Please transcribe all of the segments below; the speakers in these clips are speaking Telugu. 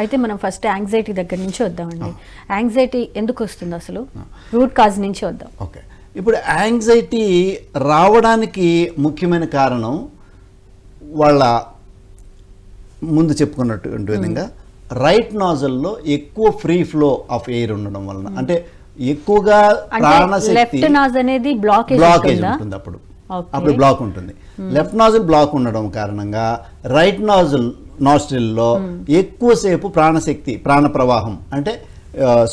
అయితే మనం ఫస్ట్ యాంగ్జైటీ దగ్గర నుంచి వద్దామండి. యాంగ్జైటీ ఎందుకు వస్తుంది అసలు? రూట్ కాజ్ నుంచి వద్దాం. ఓకే. ఇప్పుడు యాంగ్జైటీ రావడానికి ముఖ్యమైన కారణం వాళ్ళ ముందు చెప్పుకున్నటువంటి విధంగా రైట్ నాజల్లో ఎక్కువ ఫ్రీ ఫ్లో ఆఫ్ ఎయిర్ ఉండడం వలన. అంటే ఎక్కువగా ప్రాణశక్తి లెఫ్ట్ నాజ్ అనేది బ్లాకేజ్ ఉంటుందా అప్పుడు. అప్పుడు బ్లాక్ ఉంటుంది. లెఫ్ట్ నాజిల్ బ్లాక్ ఉండడం కారణంగా రైట్ నాజిల్ నాస్ట్రిల్లో ఎక్కువసేపు ప్రాణశక్తి ప్రాణ ప్రవాహం అంటే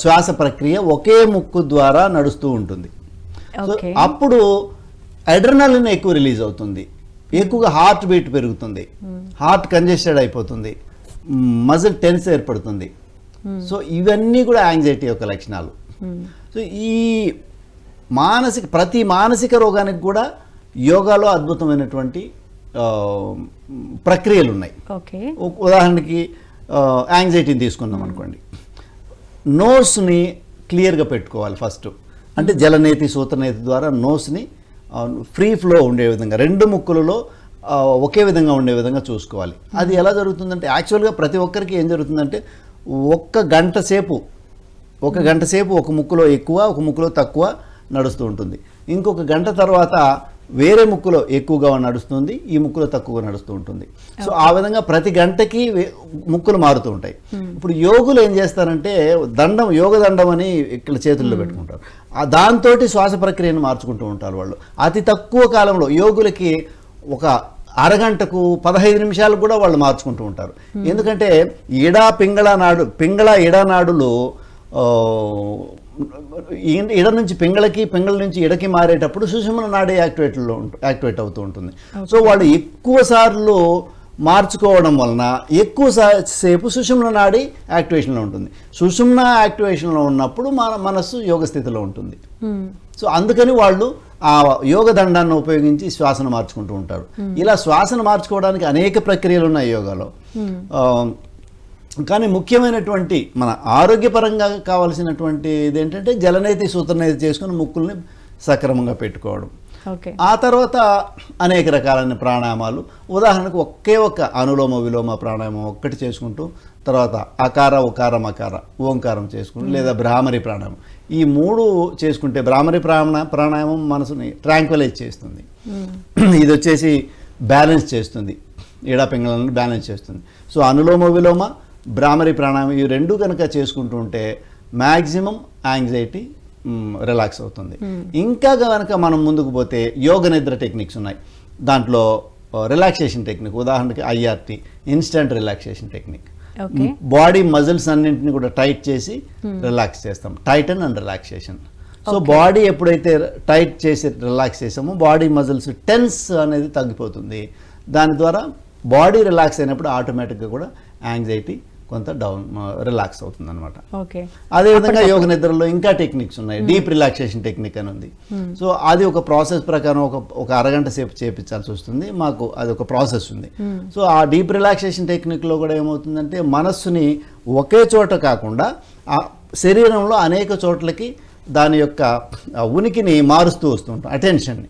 శ్వాస ప్రక్రియ ఒకే ముక్కు ద్వారా నడుస్తూ ఉంటుంది. అప్పుడు అడ్రనలిన్ ఎక్కువ రిలీజ్ అవుతుంది. ఎక్కువగా హార్ట్ బీట్ పెరుగుతుంది. హార్ట్ కంజెస్టెడ్ అయిపోతుంది. మజిల్ టెన్స్ ఏర్పడుతుంది. సో ఇవన్నీ కూడా యాంగ్జైటీ యొక్క లక్షణాలు. సో ఈ మానసిక ప్రతి మానసిక రోగానికి కూడా యోగాలో అద్భుతమైనటువంటి ప్రక్రియలు ఉన్నాయి ఓకే. ఉదాహరణకి యాంగ్జైటీని తీసుకుందాం అనుకోండి. నోస్ని క్లియర్గా పెట్టుకోవాలి ఫస్ట్. అంటే జలనేతి సూత్రనేతి ద్వారా నోస్ని ఫ్రీ ఫ్లో ఉండే విధంగా రెండు ముక్కులలో ఒకే విధంగా ఉండే విధంగా చూసుకోవాలి. అది ఎలా జరుగుతుందంటే యాక్చువల్గా ప్రతి ఒక్కరికి ఏం జరుగుతుందంటే ఒక్క గంట సేపు ఒక గంట సేపు ఒక ముక్కులో ఎక్కువ ఒక ముక్కులో తక్కువ నడుస్తూ ఉంటుంది. ఇంకొక గంట తర్వాత వేరే ముక్కులో ఎక్కువగా నడుస్తుంది ఈ ముక్కులో తక్కువగా నడుస్తూ ఉంటుంది. సో ఆ విధంగా ప్రతి గంటకి ముక్కులు మారుతూ ఉంటాయి. ఇప్పుడు యోగులు ఏం చేస్తారంటే దండం యోగ దండం అని ఇక్కడ చేతుల్లో పెట్టుకుంటారు. ఆ దాంతో శ్వాస ప్రక్రియను మార్చుకుంటూ ఉంటారు వాళ్ళు. అతి తక్కువ కాలంలో యోగులకి ఒక అరగంటకు పదహైదు నిమిషాలు కూడా వాళ్ళు మార్చుకుంటూ ఉంటారు. ఎందుకంటే ఇడా పింగళ నాడు పింగళ ఇడా నాడులు ఇడ నుంచి పింగళకి పింగళ నుంచి ఇడకి మారేటప్పుడు సుషుమ్న నాడి యాక్టివేట్లో ఉంట- యాక్టివేట్ అవుతూ ఉంటుంది. సో వాళ్ళు ఎక్కువ సార్లు మార్చుకోవడం వలన ఎక్కువ సేపు సుషుమ్న నాడి యాక్టివేషన్లో ఉంటుంది. సుషుమ్న యాక్టివేషన్లో ఉన్నప్పుడు మన మనస్సు యోగ స్థితిలో ఉంటుంది. సో అందుకని వాళ్ళు ఆ యోగ దండాన్ని ఉపయోగించి శ్వాసను మార్చుకుంటూ ఉంటారు. ఇలా శ్వాసను మార్చుకోవడానికి అనేక ప్రక్రియలు ఉన్నాయి యోగాలో. కానీ ముఖ్యమైనటువంటి మన ఆరోగ్యపరంగా కావాల్సినటువంటి ఇదేంటంటే జలనేతి సూత్రనేతి చేసుకుని ముక్కుల్ని సక్రమంగా పెట్టుకోవడం. ఓకే. ఆ తర్వాత అనేక రకాలైన ప్రాణాయామాలు. ఉదాహరణకు ఒకే ఒక్క అనులోమ విలోమ ప్రాణాయామం ఒక్కటి చేసుకుంటూ తర్వాత అకార ఉకార మకార ఓంకారం చేసుకుంటూ లేదా భ్రామరి ప్రాణాయామం. ఈ మూడు చేసుకుంటే భ్రామరి ప్రాణ ప్రాణాయామం మనసుని ట్రాంక్వలైజ్ చేస్తుంది. ఇది వచ్చేసి బ్యాలెన్స్ చేస్తుంది. ఈడా పింగళాలను బ్యాలెన్స్ చేస్తుంది. సో అనులోమ విలోమ భ్రామరి ప్రాణాయామం ఈ రెండు కనుక చేసుకుంటూ ఉంటే మ్యాక్సిమం యాంగ్జైటీ రిలాక్స్ అవుతుంది. ఇంకా కనుక మనం ముందుకు పోతే యోగ నిద్ర టెక్నిక్స్ ఉన్నాయి. దాంట్లో రిలాక్సేషన్ టెక్నిక్ ఉదాహరణకి IRT instant relaxation technique body muscles అన్నింటిని కూడా టైట్ చేసి రిలాక్స్ చేస్తాం. Tighten and relaxation so body ఎప్పుడైతే టైట్ చేసి రిలాక్స్ చేసామో బాడీ మజిల్స్ టెన్స్ అనేది తగ్గిపోతుంది. దాని ద్వారా బాడీ రిలాక్స్ అయినప్పుడు ఆటోమేటిక్గా కూడా యాంగ్జైటీ కొంత డౌన్ రిలాక్స్ అవుతుంది అనమాట ఓకే. అదేవిధంగా యోగ నిద్రలో ఇంకా టెక్నిక్స్ ఉన్నాయి. డీప్ రిలాక్సేషన్ టెక్నిక్ అని ఉంది. సో అది ఒక ప్రాసెస్ ప్రకారం ఒక ఒక అరగంట సేపు చేపించాల్సి వస్తుంది. మాకు అది ఒక ప్రాసెస్ ఉంది. సో ఆ డీప్ రిలాక్సేషన్ టెక్నిక్లో కూడా ఏమవుతుందంటే మనస్సుని ఒకే చోట కాకుండా ఆ శరీరంలో అనేక చోట్లకి దాని యొక్క ఉనికిని మారుస్తూ వస్తుంటాం అటెన్షన్ని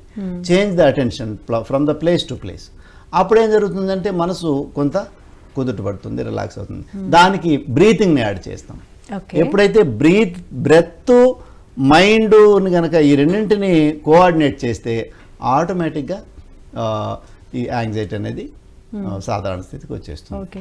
change the attention from the place to place అప్పుడు ఏం జరుగుతుందంటే మనసు కొంత కుదుట పడుతుంది రిలాక్స్ అవుతుంది. దానికి బ్రీతింగ్ని యాడ్ చేస్తాం. ఎప్పుడైతే బ్రీత్ బ్రెత్ మైండ్ని కనుక ఈ రెండింటిని కోఆర్డినేట్ చేస్తే ఆటోమేటిక్గా ఈ యాంగ్జైటీ అనేది ఆ, సాధారణ స్థితికి వచ్చేస్తుంది. ఓకే